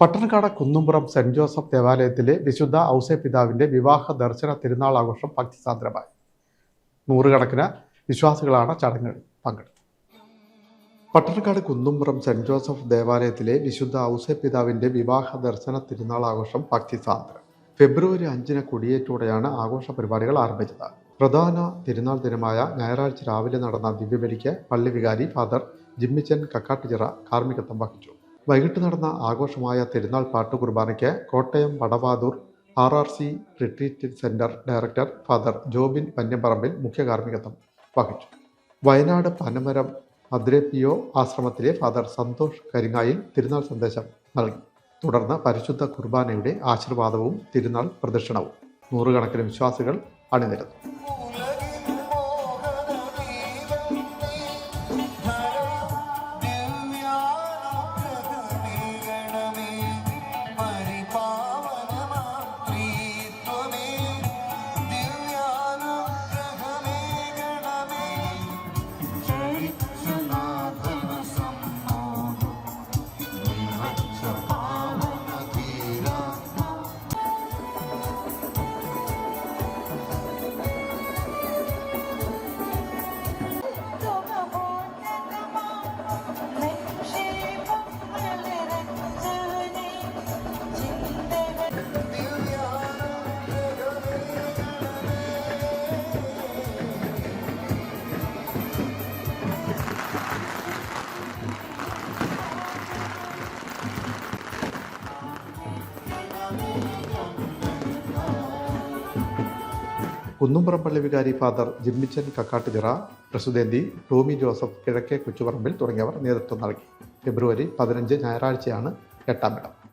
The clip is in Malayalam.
പട്ടണക്കാട് കുന്നുംപുറം സെന്റ് ജോസഫ് ദേവാലയത്തിലെ വിശുദ്ധ ഔസേ പിതാവിന്റെ വിവാഹ ദർശന തിരുനാൾ ആഘോഷം ഭക്തിസാന്ദ്രമായി. നൂറുകണക്കിന് വിശ്വാസികളാണ് ചടങ്ങിൽ പങ്കെടുത്തത്. പട്ടണക്കാട് കുന്നുംപുറം സെന്റ് ജോസഫ് ദേവാലയത്തിലെ വിശുദ്ധ ഔസേ പിതാവിന്റെ വിവാഹ ദർശന തിരുനാൾ ആഘോഷം ഭക്തിസാന്ദ്രം. ഫെബ്രുവരി അഞ്ചിന് കൊടിയേറ്റോടെയാണ് ആഘോഷ പരിപാടികൾ ആരംഭിച്ചത്. പ്രധാന തിരുനാൾ ദിനമായ ഞായറാഴ്ച രാവിലെ നടന്ന ദിവ്യബലിക്ക് പള്ളി വികാരി ഫാദർ ജിമ്മിച്ചൻ കക്കാട്ടുചിറ കാർമ്മികത്വം വഹിച്ചു. വൈകിട്ട് നടന്ന ആഘോഷമായ തിരുനാൾ പാട്ടു കുർബാനയ്ക്ക് Kottayam Vadavathoor R R C retreat centre director father Jobin Panyamparambil മുഖ്യ കാർമ്മികത്വം വഹിച്ചു. വയനാട് പനമരം മദ്രേപ്പിയോ ആശ്രമത്തിലെ ഫാദർ സന്തോഷ് കരിങ്ങായിൽ തിരുനാൾ സന്ദേശം നൽകി. തുടർന്ന് പരിശുദ്ധ കുർബാനയുടെ ആശീർവാദവും തിരുനാൾ പ്രദക്ഷിണവും. നൂറുകണക്കിന് വിശ്വാസികൾ അണിനിരന്നു. കുന്നുംപുറം പള്ളി വികാരി ഫാദർ ജിമ്മിച്ചൻ കക്കാട്ടുചിറ പ്രസുദേന്തി ടോമി ജോസഫ് കിഴക്കേ കൊച്ചുപറമ്പിൽ തുടങ്ങിയവർ നേതൃത്വം നൽകി. ഫെബ്രുവരി പതിനഞ്ച് ഞായറാഴ്ചയാണ് എട്ടാം ഇടം.